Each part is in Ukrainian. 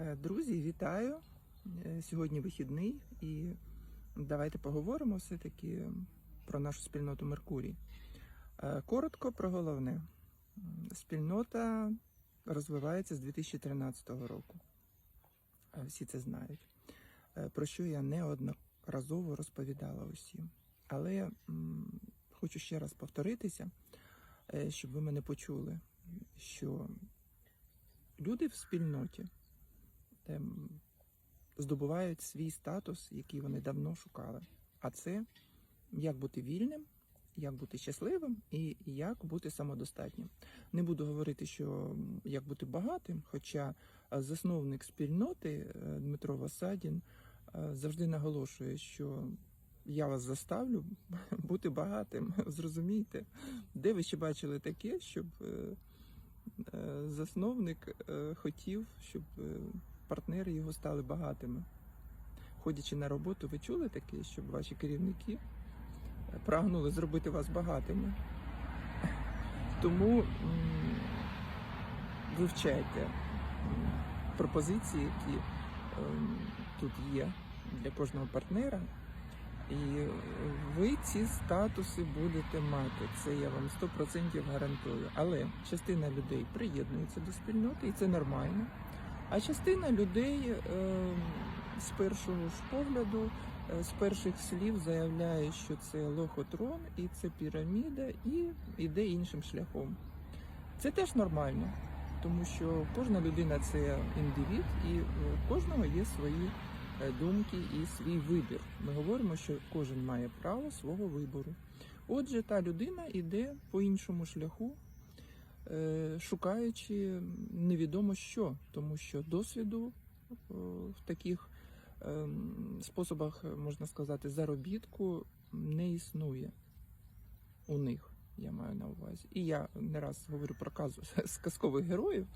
Е, Друзі, вітаю! Е, Сьогодні вихідний і давайте поговоримо все-таки про нашу спільноту Меркурій. Е, Коротко про головне. Спільнота розвивається з 2013 року. Всі це знають. Про що я неодноразово розповідала усім. Але хочу ще раз повторитися, щоб ви мене почули, що люди в спільноті здобувають свій статус, який вони давно шукали. А це як бути вільним, як бути щасливим і як бути самодостатнім. Не буду говорити, що як бути багатим, хоча е, засновник спільноти е, Дмитро Васадін е, завжди наголошує, що я вас заставлю бути багатим. Зрозумійте, де ви ще бачили таке, щоб засновник хотів, щоб партнери його стали багатими. Ходячи на роботу, ви чули таке, щоб ваші керівники е, прагнули зробити вас багатими. Тому вивчайте пропозиції, які ем, тут є для кожного партнера. І е, ви ці статуси будете мати. Це я вам 100% гарантую. Але частина людей приєднується до спільноти, і це нормально. А частина людей е, з першого ж погляду, е, з перших слів заявляє, що це лохотрон і це піраміда, і йде іншим шляхом. Це теж нормально, тому що кожна людина це індивід, і у кожного є свої е, думки і свій вибір. Ми говоримо, що кожен має право свого вибору. Отже, та людина йде по іншому шляху, шукаючи невідомо що, тому що досвіду е, в таких ем, способах, можна сказати, заробітку не існує у них. Я маю на увазі. І я не раз говорю про казу з казкових героїв,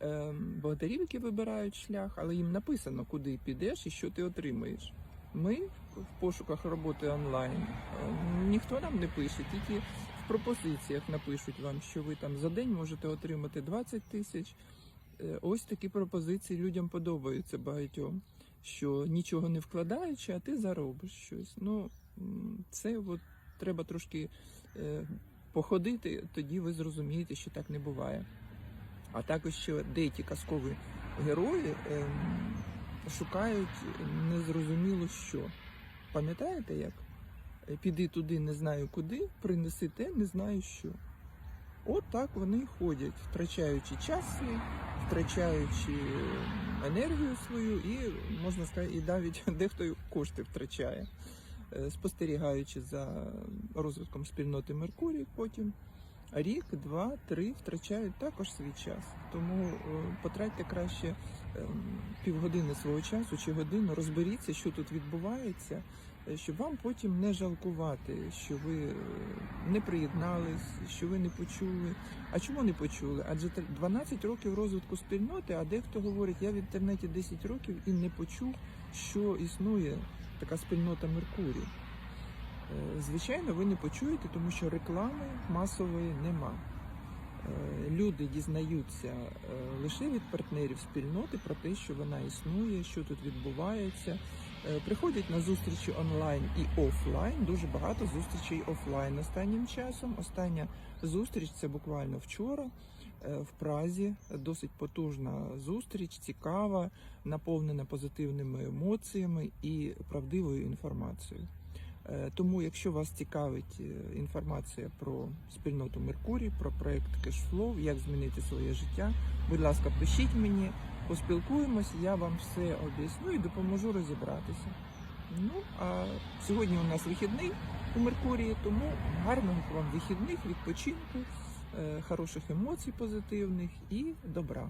ем, богатирів, які вибирають шлях, але їм написано, куди підеш і що ти отримаєш. Ми в пошуках роботи онлайн ем, ніхто нам не пише, тільки в пропозиціях напишуть вам, що ви там за день можете отримати 20 тисяч. Е, Ось такі пропозиції людям подобаються багатьом, що нічого не вкладаючи, а ти заробиш щось. Ну це от треба трошки е, походити, тоді ви зрозумієте, що так не буває. А також що деякі казкові герої ем, шукають незрозуміло що. Пам'ятаєте як? Е, Піди туди, не знаю куди, принеси те, не знаю що. От так вони ходять, втрачаючи час свій, втрачаючи ем, енергію свою і, можна сказати, і навіть дехто кошти втрачає, Е, спостерігаючи за розвитком спільноти Меркурій потім. Рік, два, три втрачають також свій час. Тому е, потратьте краще ем, півгодини свого часу чи годину, розберіться, що тут відбувається, е, щоб вам потім не жалкувати, що ви е, не приєднались, що ви не почули. А чому не почули? Адже те- 12 років розвитку спільноти, а дехто говорить, я в інтернеті 10 років і не почув, що існує така спільнота Меркурій. Е, Звичайно, ви не почуєте, тому що реклами масової нема. Е, Люди дізнаються е, лише від партнерів спільноти про те, що вона існує, що тут відбувається. Приходять на зустрічі онлайн і офлайн. Дуже багато зустрічей офлайн останнім часом. Остання зустріч це буквально вчора в Празі. Досить потужна зустріч, цікава, наповнена позитивними емоціями і правдивою інформацією. Е, Тому, якщо вас цікавить е, інформація про спільноту Меркурій, про проект Cashflow, як змінити своє життя, будь ласка, пишіть мені, поспілкуємось, я вам все об'ясню і допоможу розібратися. Ну а сьогодні у нас вихідний у Меркурії, тому гарного вам вихідних, відпочинку, е, хороших емоцій позитивних і добра.